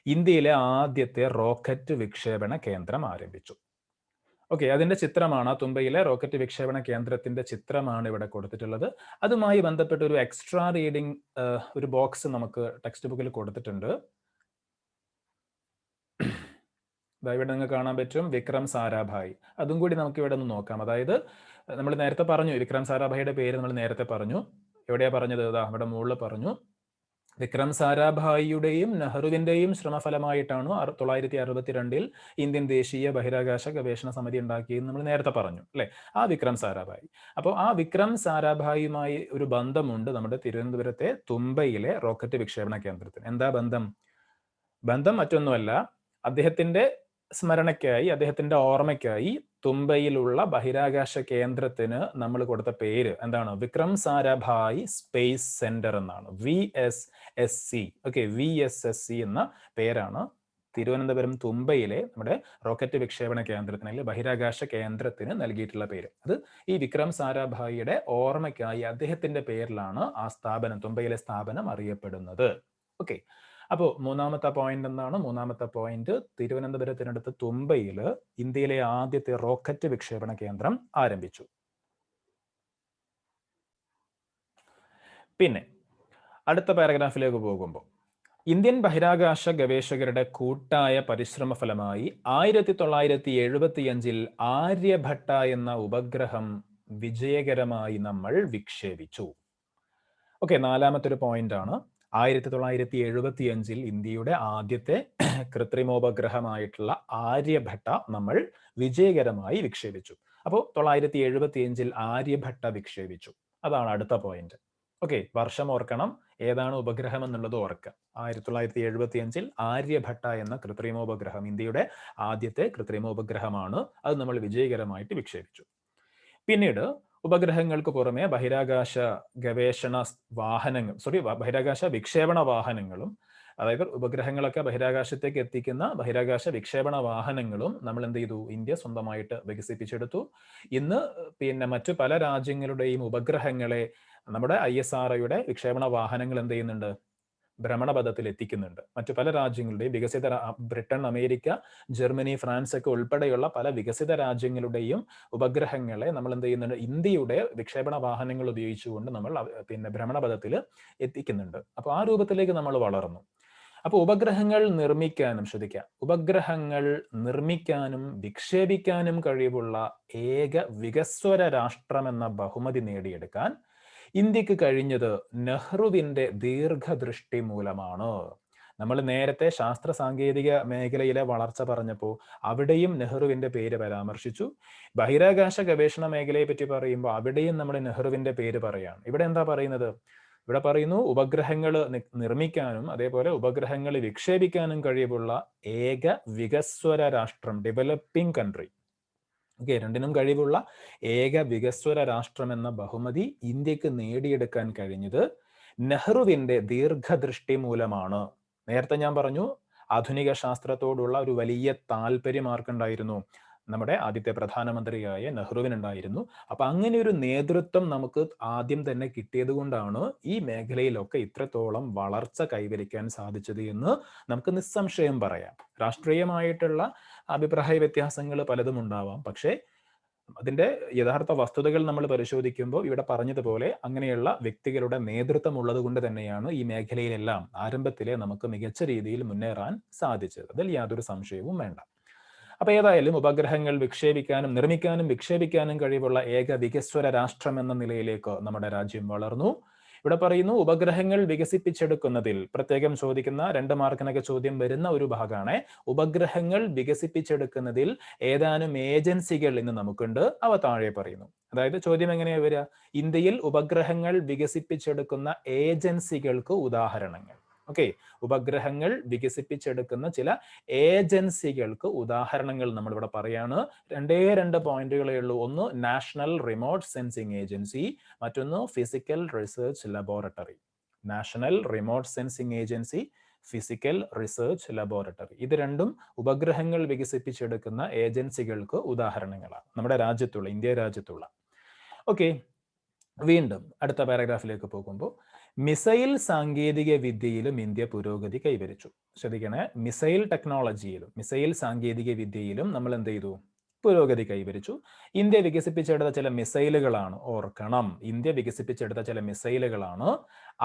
ഇന്ത്യയിലെ ആദ്യത്തെ റോക്കറ്റ് വിക്ഷേപണ കേന്ദ്രം ആരംഭിച്ചു. ഓക്കെ അതിന്റെ ചിത്രമാണ് ആ തുമ്പയിലെ റോക്കറ്റ് വിക്ഷേപണ കേന്ദ്രത്തിന്റെ ചിത്രമാണ് ഇവിടെ കൊടുത്തിട്ടുള്ളത്. അതുമായി ബന്ധപ്പെട്ട ഒരു എക്സ്ട്രാ റീഡിംഗ് ഒരു ബോക്സ് നമുക്ക് ടെക്സ്റ്റ് ബുക്കിൽ കൊടുത്തിട്ടുണ്ട്. ഇവിടെ നിങ്ങൾക്ക് കാണാൻ പറ്റും വിക്രം സാരാഭായ്. അതും കൂടി നമുക്ക് ഇവിടെ ഒന്ന് നോക്കാം. അതായത് നമ്മൾ നേരത്തെ പറഞ്ഞു വിക്രം സാരാഭായിയുടെ പേര് നമ്മൾ നേരത്തെ പറഞ്ഞു. എവിടെയാ പറഞ്ഞത്? ഇതാ ഇവിടെ മുകളിൽ പറഞ്ഞു. വിക്രം സാരാഭായിയുടെയും നെഹ്റുവിന്റെയും ശ്രമഫലമായിട്ടാണ് തൊള്ളായിരത്തി അറുപത്തിരണ്ടിൽ ഇന്ത്യൻ ദേശീയ ബഹിരാകാശ ഗവേഷണ സമിതി ഉണ്ടാക്കിയെന്ന് നമ്മൾ നേരത്തെ പറഞ്ഞു അല്ലെ? ആ വിക്രം സാരാഭായി. അപ്പോൾ ആ വിക്രം സാരാഭായിയുമായി ഒരു ബന്ധമുണ്ട് നമ്മുടെ തിരുവനന്തപുരത്തെ തുമ്പയിലെ റോക്കറ്റ് വിക്ഷേപണ കേന്ദ്രത്തിന്. എന്താ ബന്ധം? ബന്ധം മറ്റൊന്നുമല്ല അദ്ദേഹത്തിന്റെ സ്മരണയ്ക്കായി അദ്ദേഹത്തിന്റെ ഓർമ്മയ്ക്കായി തുമ്പയിലുള്ള ബഹിരാകാശ കേന്ദ്രത്തിന് നമ്മൾ കൊടുത്ത പേര് എന്താണ്? വിക്രം സാരാഭായ് സ്പേസ് സെന്റർ എന്നാണ്. V S S C. Okay V S S C എന്ന പേരാണ് തിരുവനന്തപുരം തുമ്പയിലെ നമ്മുടെ റോക്കറ്റ് വിക്ഷേപണ കേന്ദ്രത്തിന് അല്ലെങ്കിൽ ബഹിരാകാശ കേന്ദ്രത്തിന് നൽകിയിട്ടുള്ള പേര്. അത് ഈ വിക്രം സാരാഭായിയുടെ ഓർമ്മയ്ക്കായി അദ്ദേഹത്തിന്റെ പേരിലാണ് ആ സ്ഥാപനം തുമ്പയിലെ സ്ഥാപനം അറിയപ്പെടുന്നത്. ഓക്കെ അപ്പോൾ മൂന്നാമത്തെ പോയിന്റ് എന്താണ്? മൂന്നാമത്തെ പോയിന്റ് തിരുവനന്തപുരത്തിനടുത്ത് തുമ്പയിൽ ഇന്ത്യയിലെ ആദ്യത്തെ റോക്കറ്റ് വിക്ഷേപണ കേന്ദ്രം ആരംഭിച്ചു. പിന്നെ അടുത്ത പാരഗ്രാഫിലേക്ക് പോകുമ്പോൾ ഇന്ത്യൻ ബഹിരാകാശ ഗവേഷകരുടെ കൂട്ടായ പരിശ്രമ ഫലമായി ആയിരത്തി തൊള്ളായിരത്തി എഴുപത്തിയഞ്ചിൽ ആര്യഭട്ട എന്ന ഉപഗ്രഹം വിജയകരമായി നമ്മൾ വിക്ഷേപിച്ചു. ഓക്കെ നാലാമത്തെ ഒരു പോയിന്റ് ആണ്. ആയിരത്തി തൊള്ളായിരത്തി എഴുപത്തി അഞ്ചിൽ ഇന്ത്യയുടെ ആദ്യത്തെ കൃത്രിമോപഗ്രഹമായിട്ടുള്ള ആര്യഭട്ട നമ്മൾ വിജയകരമായി വിക്ഷേപിച്ചു. അപ്പോൾ തൊള്ളായിരത്തി എഴുപത്തി അഞ്ചിൽ ആര്യഭട്ട വിക്ഷേപിച്ചു. അതാണ് അടുത്ത പോയിന്റ് ഓക്കെ വർഷം ഓർക്കണം. ഏതാണ് ഉപഗ്രഹം എന്നുള്ളത് ഓർക്കുക. ആയിരത്തി തൊള്ളായിരത്തി എഴുപത്തി അഞ്ചിൽ ആര്യഭട്ട എന്ന കൃത്രിമോപഗ്രഹം ഇന്ത്യയുടെ ആദ്യത്തെ കൃത്രിമോപഗ്രഹമാണ്. അത് നമ്മൾ വിജയകരമായിട്ട് വിക്ഷേപിച്ചു. പിന്നീട് ഉപഗ്രഹങ്ങൾക്ക് പുറമെ ബഹിരാകാശ ഗവേഷണ വാഹനങ്ങൾ സോറി ബഹിരാകാശ വിക്ഷേപണ വാഹനങ്ങളും അതായത് ഉപഗ്രഹങ്ങളൊക്കെ ബഹിരാകാശത്തേക്ക് എത്തിക്കുന്ന ബഹിരാകാശ വിക്ഷേപണ വാഹനങ്ങളും നമ്മൾ എന്ത് ചെയ്തു? ഇന്ത്യ സ്വന്തമായിട്ട് വികസിപ്പിച്ചെടുത്തു. ഇന്ന് പിന്നെ മറ്റു പല രാജ്യങ്ങളുടെയും ഉപഗ്രഹങ്ങളെ നമ്മുടെ ഐ എസ് ആർ വിക്ഷേപണ വാഹനങ്ങൾ എന്ത് ചെയ്യുന്നുണ്ട്? ഭ്രമണപഥത്തിൽ എത്തിക്കുന്നുണ്ട് മറ്റു പല രാജ്യങ്ങളുടെയും വികസിത ബ്രിട്ടൻ അമേരിക്ക ജർമ്മനി ഫ്രാൻസ് ഒക്കെ ഉൾപ്പെടെയുള്ള പല വികസിത രാജ്യങ്ങളുടെയും ഉപഗ്രഹങ്ങളെ നമ്മൾ എന്ത് ചെയ്യുന്നുണ്ട് ഇന്ത്യയുടെ വിക്ഷേപണ വാഹനങ്ങൾ ഉപയോഗിച്ചുകൊണ്ട് നമ്മൾ പിന്നെ ഭ്രമണപഥത്തിൽ എത്തിക്കുന്നുണ്ട്. അപ്പോൾ ആ രൂപത്തിലേക്ക് നമ്മൾ വളർന്നു. അപ്പോൾ ഉപഗ്രഹങ്ങൾ നിർമ്മിക്കാനും ശ്രദ്ധിക്കുക ഉപഗ്രഹങ്ങൾ നിർമ്മിക്കാനും വിക്ഷേപിക്കാനും കഴിവുള്ള ഏക വികസ്വര രാഷ്ട്രം എന്ന ബഹുമതി നേടിയെടുക്കാൻ ഇന്ത്യയ്ക്ക് കഴിഞ്ഞത് നെഹ്റുവിന്റെ ദീർഘദൃഷ്ടി മൂലമാണ്. നമ്മൾ നേരത്തെ ശാസ്ത്ര സാങ്കേതിക മേഖലയിലെ വളർച്ച പറഞ്ഞപ്പോൾ അവിടെയും നെഹ്റുവിന്റെ പേര് പരാമർശിച്ചു. ബഹിരാകാശ ഗവേഷണ മേഖലയെ പറ്റി പറയുമ്പോൾ അവിടെയും നമ്മൾ നെഹ്റുവിന്റെ പേര് പറയാണ്. ഇവിടെ എന്താ പറയുന്നത്? ഇവിടെ പറയുന്നു ഉപഗ്രഹങ്ങൾ നിർമ്മിക്കാനും അതേപോലെ ഉപഗ്രഹങ്ങൾ വിക്ഷേപിക്കാനും കഴിവുള്ള ഏക വികസ്വര രാഷ്ട്രം ഡെവലപ്പിംഗ് കൺട്രി ഓക്കെ രണ്ടിനും കഴിവുള്ള ഏക വികസ്വര രാഷ്ട്രം എന്ന ബഹുമതി ഇന്ത്യയ്ക്ക് നേടിയെടുക്കാൻ കഴിഞ്ഞത് നെഹ്റുവിന്റെ ദീർഘദൃഷ്ടി മൂലമാണ്. നേരത്തെ ഞാൻ പറഞ്ഞു ആധുനിക ശാസ്ത്രത്തോടുള്ള ഒരു വലിയ താല്പര്യം ആർക്കുണ്ടായിരുന്നു? നമ്മുടെ ആദ്യത്തെ പ്രധാനമന്ത്രിയായ നെഹ്റുവിനുണ്ടായിരുന്നു. അപ്പൊ അങ്ങനെ ഒരു നേതൃത്വം നമുക്ക് ആദ്യം തന്നെ കിട്ടിയത് കൊണ്ടാണ് ഈ മേഖലയിലൊക്കെ ഇത്രത്തോളം വളർച്ച കൈവരിക്കാൻ സാധിച്ചത് എന്ന് നമുക്ക് നിസ്സംശയം പറയാം. രാഷ്ട്രീയമായിട്ടുള്ള അഭിപ്രായ വ്യത്യാസങ്ങൾ പലതും ഉണ്ടാവാം. പക്ഷേ അതിന്റെ യഥാർത്ഥ വസ്തുതകൾ നമ്മൾ പരിശോധിക്കുമ്പോൾ ഇവിടെ പറഞ്ഞതുപോലെ അങ്ങനെയുള്ള വ്യക്തികളുടെ നേതൃത്വം ഉള്ളത് കൊണ്ട് തന്നെയാണ് ഈ മേഖലയിലെല്ലാം ആരംഭത്തിലെ നമുക്ക് മികച്ച രീതിയിൽ മുന്നേറാൻ സാധിച്ചത്. അതിൽ യാതൊരു സംശയവും വേണ്ട. അപ്പൊ ഏതായാലും ഉപഗ്രഹങ്ങൾ വിക്ഷേപിക്കാനും നിർമ്മിക്കാനും വിക്ഷേപിക്കാനും കഴിവുള്ള ഏക വികസ്വര രാഷ്ട്രം എന്ന നിലയിലേക്ക് നമ്മുടെ രാജ്യം വളർന്നു. ഇവിടെ പറയുന്നു ഉപഗ്രഹങ്ങൾ വികസിപ്പിച്ചെടുക്കുന്നതിൽ പ്രത്യേകം ചോദിക്കുന്ന രണ്ട് മാർക്കിനൊക്കെ ചോദ്യം വരുന്ന ഒരു ഭാഗമാണ് ഉപഗ്രഹങ്ങൾ വികസിപ്പിച്ചെടുക്കുന്നതിൽ ഏതാനും ഏജൻസികൾ ഇന്ന് നമുക്കുണ്ട്. അവ താഴെ പറയുന്നു. അതായത് ചോദ്യം എങ്ങനെയാ വരിക? ഇന്ത്യയിൽ ഉപഗ്രഹങ്ങൾ വികസിപ്പിച്ചെടുക്കുന്ന ഏജൻസികൾക്ക് ഉദാഹരണങ്ങൾ. ഓക്കെ ഉപഗ്രഹങ്ങൾ വികസിപ്പിച്ചെടുക്കുന്ന ചില ഏജൻസികൾക്ക് ഉദാഹരണങ്ങൾ നമ്മളിവിടെ പറയാണ്. രണ്ടേ രണ്ട് പോയിന്റുകളേ ഉള്ളൂ. ഒന്ന് നാഷണൽ റിമോട്ട് സെൻസിങ് ഏജൻസി മറ്റൊന്ന് physical research laboratory. National remote sensing agency physical research laboratory. ഇത് രണ്ടും ഉപഗ്രഹങ്ങൾ വികസിപ്പിച്ചെടുക്കുന്ന ഏജൻസികൾക്ക് ഉദാഹരണങ്ങളാണ്. നമ്മുടെ രാജ്യത്തുള്ള ഇന്ത്യ രാജ്യത്തുള്ള. ഓക്കെ വീണ്ടും അടുത്ത പാരഗ്രാഫിലേക്ക് പോകുമ്പോൾ മിസൈൽ സാങ്കേതിക വിദ്യയിലും ഇന്ത്യ പുരോഗതി കൈവരിച്ചു. ശ്രദ്ധിക്കണേ മിസൈൽ ടെക്നോളജിയിലും മിസൈൽ സാങ്കേതിക വിദ്യയിലും നമ്മൾ എന്ത് ചെയ്തു? പുരോഗതി കൈവരിച്ചു. ഇന്ത്യ വികസിപ്പിച്ചെടുത്ത ചില മിസൈലുകളാണ് ഓർക്കണം. ഇന്ത്യ വികസിപ്പിച്ചെടുത്ത ചില മിസൈലുകളാണ്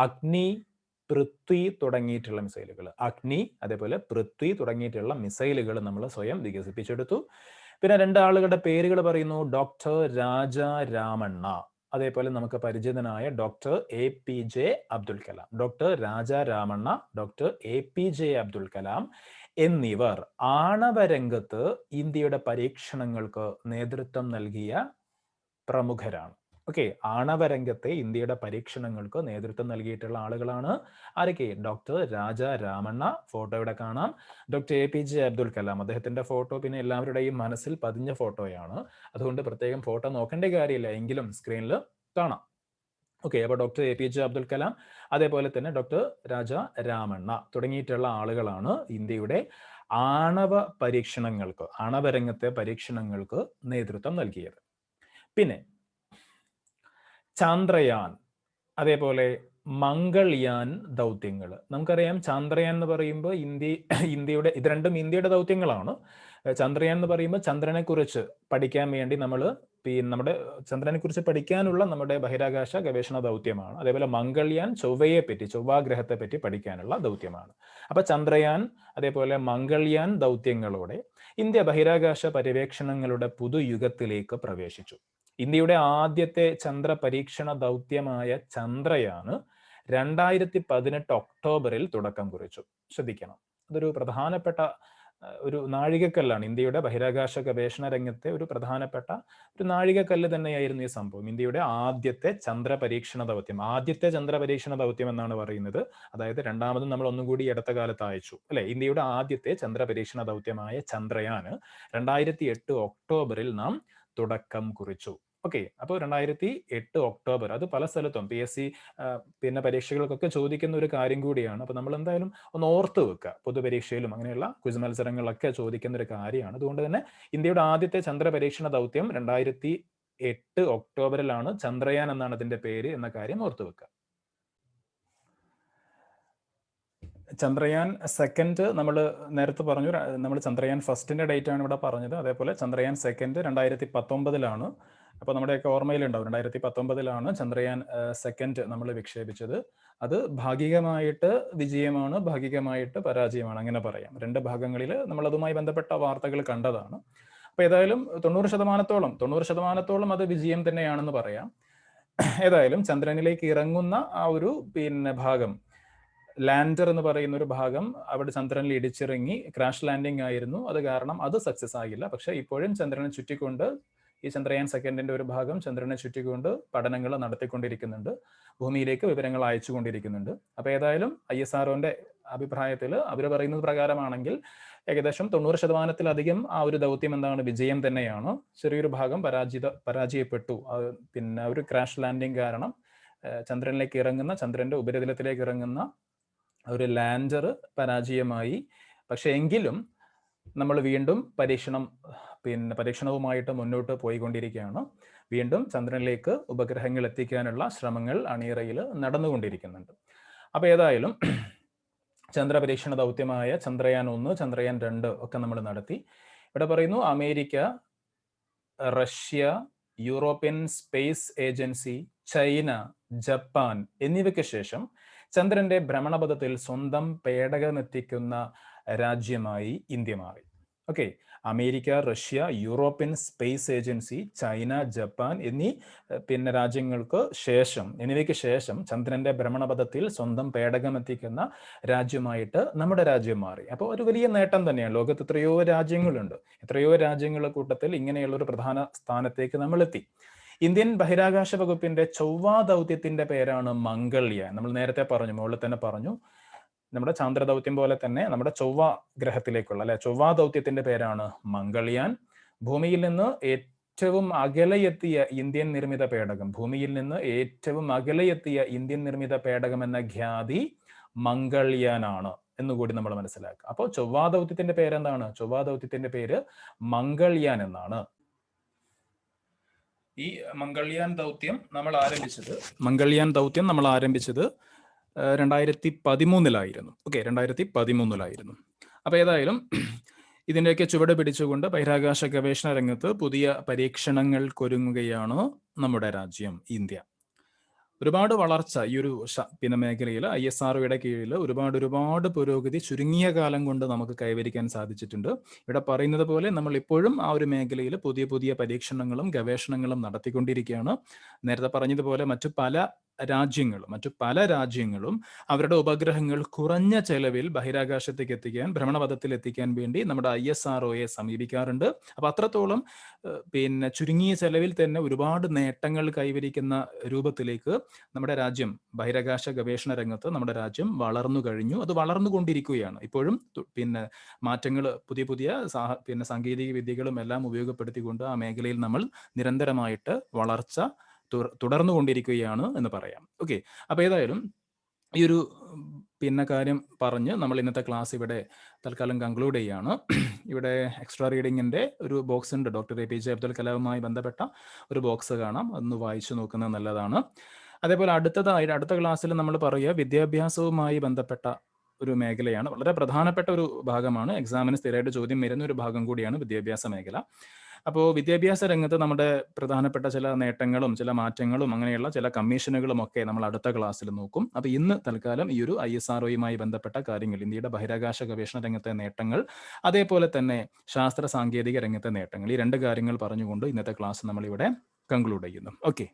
അഗ്നി പൃഥ്വി തുടങ്ങിയിട്ടുള്ള മിസൈലുകൾ. അഗ്നി അതേപോലെ പൃഥ്വി തുടങ്ങിയിട്ടുള്ള മിസൈലുകൾ നമ്മൾ സ്വയം വികസിപ്പിച്ചെടുത്തു. പിന്നെ രണ്ടാളുകളുടെ പേരുകൾ പറയുന്നു ഡോക്ടർ രാജ രാമണ്ണ അതേപോലെ നമുക്ക് പരിചിതനായ doctor A P J Abdul Kalam doctor Raja Ramanna doctor A P J Abdul Kalam എന്നിവർ ആണവരംഗത്ത് ഇന്ത്യയുടെ പരീക്ഷണങ്ങൾക്ക് നേതൃത്വം നൽകിയ പ്രമുഖരാണ്. ഓക്കെ ആണവരംഗത്തെ ഇന്ത്യയുടെ പരീക്ഷണങ്ങൾക്ക് നേതൃത്വം നൽകിയിട്ടുള്ള ആളുകളാണ് ആരൊക്കെ? ഡോക്ടർ രാജ രാമണ്ണ ഫോട്ടോ ഇവിടെ കാണാം. Doctor A P J Abdul Kalam അദ്ദേഹത്തിന്റെ ഫോട്ടോ പിന്നെ എല്ലാവരുടെയും മനസ്സിൽ പതിഞ്ഞ ഫോട്ടോയാണ്. അതുകൊണ്ട് പ്രത്യേകം ഫോട്ടോ നോക്കേണ്ട കാര്യമില്ല എങ്കിലും സ്ക്രീനിൽ കാണാം. ഓക്കെ അപ്പോൾ doctor A P J Abdul Kalam അതേപോലെ തന്നെ ഡോക്ടർ രാജ രാമണ്ണ തുടങ്ങിയിട്ടുള്ള ആളുകളാണ് ഇന്ത്യയുടെ ആണവ പരീക്ഷണങ്ങൾക്ക് ആണവരംഗത്തെ പരീക്ഷണങ്ങൾക്ക് നേതൃത്വം നൽകിയത്. പിന്നെ ചാന്ദ്രയാൻ അതേപോലെ മംഗൾയാൻ ദൗത്യങ്ങൾ നമുക്കറിയാം ചന്ദ്രയാൻ എന്ന് പറയുമ്പോൾ ഇന്ത്യ ഇന്ത്യയുടെ ഇത് രണ്ടും ഇന്ത്യയുടെ ദൗത്യങ്ങളാണ്. ചന്ദ്രയാൻ എന്ന് പറയുമ്പോൾ ചന്ദ്രനെ കുറിച്ച് പഠിക്കാൻ വേണ്ടി നമ്മൾ പിന്നെ നമ്മുടെ ചന്ദ്രനെ കുറിച്ച് പഠിക്കാനുള്ള നമ്മുടെ ബഹിരാകാശ ഗവേഷണ ദൗത്യമാണ്. അതേപോലെ മംഗൾയാൻ ചൊവ്വയെ പറ്റി ചൊവ്വാഗ്രഹത്തെ പറ്റി പഠിക്കാനുള്ള ദൗത്യമാണ്. അപ്പൊ ചന്ദ്രയാൻ അതേപോലെ മംഗൾയാൻ ദൗത്യങ്ങളോടെ ഇന്ത്യ ബഹിരാകാശ പര്യവേക്ഷണങ്ങളുടെ പുതുയുഗത്തിലേക്ക് പ്രവേശിച്ചു. ഇന്ത്യയുടെ ആദ്യത്തെ ചന്ദ്ര പരീക്ഷണ ദൗത്യമായ ചന്ദ്രയാണ് രണ്ടായിരത്തി പതിനെട്ട് ഒക്ടോബറിൽ തുടക്കം കുറിച്ചു. ശ്രദ്ധിക്കണം. അതൊരു പ്രധാനപ്പെട്ട ഒരു നാഴികക്കല്ലാണ്. ഇന്ത്യയുടെ ബഹിരാകാശ ഗവേഷണ രംഗത്തെ ഒരു പ്രധാനപ്പെട്ട ഒരു നാഴികക്കല്ല് തന്നെയായിരുന്നു ഈ സംഭവം. ഇന്ത്യയുടെ ആദ്യത്തെ ചന്ദ്ര പരീക്ഷണ ദൗത്യം. ആദ്യത്തെ ചന്ദ്ര പരീക്ഷണ ദൗത്യം എന്നാണ് പറയുന്നത്. അതായത് രണ്ടാമതും നമ്മൾ ഒന്നും കൂടി അടുത്ത കാലത്ത് അയച്ചു. അല്ലെ? ഇന്ത്യയുടെ ആദ്യത്തെ ചന്ദ്ര പരീക്ഷണ ദൗത്യമായ ചന്ദ്രയാന് രണ്ടായിരത്തി എട്ട് ഒക്ടോബറിൽ നാം തുടക്കം കുറിച്ചു. ഓക്കെ അപ്പോൾ രണ്ടായിരത്തി എട്ട് ഒക്ടോബർ അത് പല സ്ഥലത്തും പി എസ് സി പിന്നെ പരീക്ഷകൾക്കൊക്കെ ചോദിക്കുന്ന ഒരു കാര്യം കൂടിയാണ്. അപ്പോൾ നമ്മൾ എന്തായാലും ഒന്ന് ഓർത്ത് വെക്കുക. പൊതുപരീക്ഷയിലും അങ്ങനെയുള്ള ക്വിസ് മത്സരങ്ങളിലൊക്കെ ചോദിക്കുന്ന ഒരു കാര്യമാണ്. അതുകൊണ്ട് തന്നെ ഇന്ത്യയുടെ ആദ്യത്തെ ചന്ദ്ര പരീക്ഷണ ദൗത്യം രണ്ടായിരത്തി എട്ട് ഒക്ടോബറിലാണ് ചന്ദ്രയാൻ എന്നാണ് അതിന്റെ പേര് എന്ന കാര്യം ഓർത്തു വെക്കുക. ചന്ദ്രയാൻ സെക്കൻഡ് നമ്മൾ നേരത്തെ പറഞ്ഞു നമ്മൾ ചന്ദ്രയാൻ ഫസ്റ്റിന്റെ ഡേറ്റ് ആണ് ഇവിടെ പറഞ്ഞത്. അതേപോലെ ചന്ദ്രയാൻ സെക്കൻഡ് രണ്ടായിരത്തി പത്തൊമ്പതിലാണ് അപ്പോൾ നമ്മുടെയൊക്കെ ഓർമ്മയിലുണ്ടാവും. രണ്ടായിരത്തി പത്തൊമ്പതിലാണ് ചന്ദ്രയാൻ സെക്കൻഡ് നമ്മൾ വിക്ഷേപിച്ചത്. അത് ഭാഗികമായിട്ട് വിജയമാണ് ഭാഗികമായിട്ട് പരാജയമാണ്. അങ്ങനെ പറയാം. രണ്ട് ഭാഗങ്ങളിൽ നമ്മൾ അതുമായി ബന്ധപ്പെട്ട വാർത്തകൾ കണ്ടതാണ്. അപ്പോൾ ഏതായാലും തൊണ്ണൂറ് ശതമാനത്തോളം തൊണ്ണൂറ് ശതമാനത്തോളം അത് വിജയം തന്നെയാണെന്ന് പറയാം. ഏതായാലും ചന്ദ്രനിലേക്ക് ഇറങ്ങുന്ന ആ ഒരു പിന്നെ ഭാഗം ലാൻഡർ എന്ന് പറയുന്ന ഒരു ഭാഗം അവിടെ ചന്ദ്രനിൽ ഇടിച്ചിറങ്ങി ക്രാഷ് ലാൻഡിംഗ് ആയിരുന്നു. അത് കാരണം അത് സക്സസ് ആകില്ല പക്ഷെ ഇപ്പോഴും ചന്ദ്രനെ ചുറ്റിക്കൊണ്ട് ഈ ചന്ദ്രയാൻ സെക്കൻഡിന്റെ ഒരു ഭാഗം ചന്ദ്രനെ ചുറ്റിക്കൊണ്ട് പഠനങ്ങൾ നടത്തിക്കൊണ്ടിരിക്കുന്നുണ്ട്. ഭൂമിയിലേക്ക് വിവരങ്ങൾ അയച്ചുകൊണ്ടിരിക്കുന്നുണ്ട്. അപ്പൊ ഏതായാലും ഐ എസ് ആർഒന്റെ അഭിപ്രായത്തിൽ അവർ പറയുന്നത് പ്രകാരമാണെങ്കിൽ ഏകദേശം തൊണ്ണൂറ് ശതമാനത്തിലധികം ആ ഒരു ദൗത്യം എന്താണ്? വിജയം തന്നെയാണ്. ചെറിയൊരു ഭാഗം പരാജിത പരാജയപ്പെട്ടു. പിന്നെ ഒരു ക്രാഷ് ലാൻഡിങ് കാരണം ചന്ദ്രനിലേക്ക് ഇറങ്ങുന്ന ചന്ദ്രന്റെ ഉപരിതലത്തിലേക്ക് ഇറങ്ങുന്ന ഒരു ലാൻഡർ പരാജയമായി. പക്ഷെ എങ്കിലും നമ്മൾ വീണ്ടും പരീക്ഷണം പിന്നെ പരീക്ഷണവുമായിട്ട് മുന്നോട്ട് പോയിക്കൊണ്ടിരിക്കുകയാണ്. വീണ്ടും ചന്ദ്രനിലേക്ക് ഉപഗ്രഹങ്ങൾ എത്തിക്കാനുള്ള ശ്രമങ്ങൾ അണിയറയിൽ നടന്നുകൊണ്ടിരിക്കുന്നുണ്ട്. അപ്പോൾ ഏതായാലും ചന്ദ്ര പരീക്ഷണ ദൗത്യമായ ചന്ദ്രയാൻ ഒന്ന് ചന്ദ്രയാൻ രണ്ട് ഒക്കെ നമ്മൾ നടത്തി. ഇവിടെ പറയുന്നു America Russia European space agency China Japan എന്നിവയ്ക്ക് ശേഷം ചന്ദ്രന്റെ ഭ്രമണപഥത്തിൽ സ്വന്തം പേടകമെത്തിക്കുന്ന രാജ്യമായി ഇന്ത്യ മാറി. Okay. America Russia European space agency China Japan എന്നീ പിന്നെ രാജ്യങ്ങൾക്ക് ശേഷം എന്നിവയ്ക്ക് ശേഷം ചന്ദ്രന്റെ ഭ്രമണപഥത്തിൽ സ്വന്തം പേടകം എത്തിക്കുന്ന രാജ്യമായിട്ട് നമ്മുടെ രാജ്യം മാറി. അപ്പോൾ ഒരു വലിയ നേട്ടം തന്നെയാണ്. ലോകത്ത് എത്രയോ രാജ്യങ്ങളുണ്ട്. എത്രയോ രാജ്യങ്ങളുടെ കൂട്ടത്തിൽ ഇങ്ങനെയുള്ള ഒരു പ്രധാന സ്ഥാനത്തേക്ക് നമ്മൾ എത്തി ഇന്ത്യൻ ബഹിരാകാശ വകുപ്പിന്റെ ചൊവ്വ ദൗത്യത്തിന്റെ പേരാണ് മംഗൾയാൻ. നമ്മൾ നേരത്തെ പറഞ്ഞു മുകളിൽ തന്നെ പറഞ്ഞു നമ്മുടെ ചാന്ദ്രദൗത്യം പോലെ തന്നെ നമ്മുടെ ചൊവ്വ ഗ്രഹത്തിലേക്കുള്ള അല്ലെ? ചൊവ്വ ദൗത്യത്തിന്റെ പേരാണ് മംഗൾയാൻ. ഭൂമിയിൽ നിന്ന് ഏറ്റവും അകലെയെത്തിയ ഇന്ത്യൻ നിർമ്മിത പേടകം ഭൂമിയിൽ നിന്ന് ഏറ്റവും അകലെയെത്തിയ ഇന്ത്യൻ നിർമ്മിത പേടകം എന്ന ഖ്യാതി മംഗൾയാനാണ് എന്നുകൂടി നമ്മൾ മനസ്സിലാക്കുക. അപ്പോൾ ചൊവ്വ ദൗത്യത്തിന്റെ പേരെന്താണ്? ചൊവ്വ ദൗത്യത്തിന്റെ പേര് മംഗൾയാൻ എന്നാണ്. ഈ മംഗൾയാൻ ദൗത്യം നമ്മൾ ആരംഭിച്ചത്? മംഗൾയാൻ ദൗത്യം നമ്മൾ ആരംഭിച്ചത് രണ്ടായിരത്തി പതിമൂന്നിലായിരുന്നു ഓക്കെ രണ്ടായിരത്തി പതിമൂന്നിലായിരുന്നു അപ്പോൾ ഏതായാലും ഇതിന്റെയൊക്കെ ചുവട് പിടിച്ചുകൊണ്ട് ബഹിരാകാശ ഗവേഷണ രംഗത്ത് പുതിയ പരീക്ഷണങ്ങൾക്കൊരുങ്ങുകയാണ് നമ്മുടെ രാജ്യം ഇന്ത്യ. ഒരുപാട് വളർച്ച ഈ ഒരു പിന്നെ മേഖലയിൽ ഐ എസ് ആർഒയുടെ കീഴിൽ ഒരുപാട് ഒരുപാട് പുരോഗതി ചുരുങ്ങിയ കാലം കൊണ്ട് നമുക്ക് കൈവരിക്കാൻ സാധിച്ചിട്ടുണ്ട്. ഇവിടെ പറയുന്നത് പോലെ നമ്മൾ ഇപ്പോഴും ആ ഒരു മേഖലയിൽ പുതിയ പുതിയ പരീക്ഷണങ്ങളും ഗവേഷണങ്ങളും നടത്തിക്കൊണ്ടിരിക്കുകയാണ്. നേരത്തെ പറഞ്ഞതുപോലെ മറ്റു പല രാജ്യങ്ങളും മറ്റു പല രാജ്യങ്ങളും അവരുടെ ഉപഗ്രഹങ്ങൾ കുറഞ്ഞ ചെലവിൽ ബഹിരാകാശത്തേക്ക് എത്തിക്കാൻ ഭ്രമണപഥത്തിൽ എത്തിക്കാൻ വേണ്ടി നമ്മുടെ ഐ എസ് ആർ ഒയെ സമീപിക്കാറുണ്ട്. അപ്പൊ അത്രത്തോളം പിന്നെ ചുരുങ്ങിയ ചെലവിൽ തന്നെ ഒരുപാട് നേട്ടങ്ങൾ കൈവരിക്കുന്ന രൂപത്തിലേക്ക് നമ്മുടെ രാജ്യം ബഹിരാകാശ ഗവേഷണ രംഗത്ത് നമ്മുടെ രാജ്യം വളർന്നു കഴിഞ്ഞു. അത് വളർന്നുകൊണ്ടിരിക്കുകയാണ്. ഇപ്പോഴും പിന്നെ മാറ്റങ്ങൾ പുതിയ പുതിയ പിന്നെ സാങ്കേതിക വിദ്യകളും എല്ലാം ഉപയോഗപ്പെടുത്തിക്കൊണ്ട് ആ മേഖലയിൽ നമ്മൾ നിരന്തരമായിട്ട് വളർച്ച തുടർന്നുകൊണ്ടിരിക്കുകയാണ് എന്ന് പറയാം. ഓക്കെ അപ്പോൾ ഏതായാലും ഈ ഒരു പിന്നെ കാര്യം പറഞ്ഞ് നമ്മൾ ഇന്നത്തെ ക്ലാസ് ഇവിടെ തൽക്കാലം കൺക്ലൂഡ് ചെയ്യാണ്. ഇവിടെ എക്സ്ട്രാ റീഡിങ്ങിന്റെ ഒരു ബോക്സ് ഉണ്ട്. Doctor A P J Abdul കലാമുമായി ബന്ധപ്പെട്ട ഒരു ബോക്സ് കാണാം. അതൊന്ന് വായിച്ചു നോക്കുന്നത് നല്ലതാണ്. അതേപോലെ അടുത്തതായി അടുത്ത ക്ലാസ്സിൽ നമ്മൾ പറയുക വിദ്യാഭ്യാസവുമായി ബന്ധപ്പെട്ട ഒരു മേഖലയാണ്. വളരെ പ്രധാനപ്പെട്ട ഒരു ഭാഗമാണ്. എക്സാമിന് സ്ഥിരമായിട്ട് ചോദ്യം വരുന്ന ഒരു ഭാഗം കൂടിയാണ് വിദ്യാഭ്യാസ മേഖല. അപ്പോൾ വിദ്യാഭ്യാസ രംഗത്ത് നമ്മുടെ പ്രധാനപ്പെട്ട ചില നേട്ടങ്ങളും ചില മാറ്റങ്ങളും അങ്ങനെയുള്ള ചില കമ്മീഷനുകളും ഒക്കെ നമ്മൾ അടുത്ത ക്ലാസ്സിൽ നോക്കും. അപ്പോൾ ഇന്ന് തൽക്കാലം ഈ ഒരു ഐ എസ് ബന്ധപ്പെട്ട കാര്യങ്ങൾ ഇന്ത്യയുടെ ബഹിരാകാശ ഗവേഷണ രംഗത്തെ നേട്ടങ്ങൾ അതേപോലെ തന്നെ ശാസ്ത്ര സാങ്കേതിക രംഗത്തെ നേട്ടങ്ങൾ ഈ രണ്ട് കാര്യങ്ങൾ പറഞ്ഞുകൊണ്ട് ഇന്നത്തെ ക്ലാസ് നമ്മളിവിടെ കൺക്ലൂഡ് ചെയ്യുന്നു. ഓക്കെ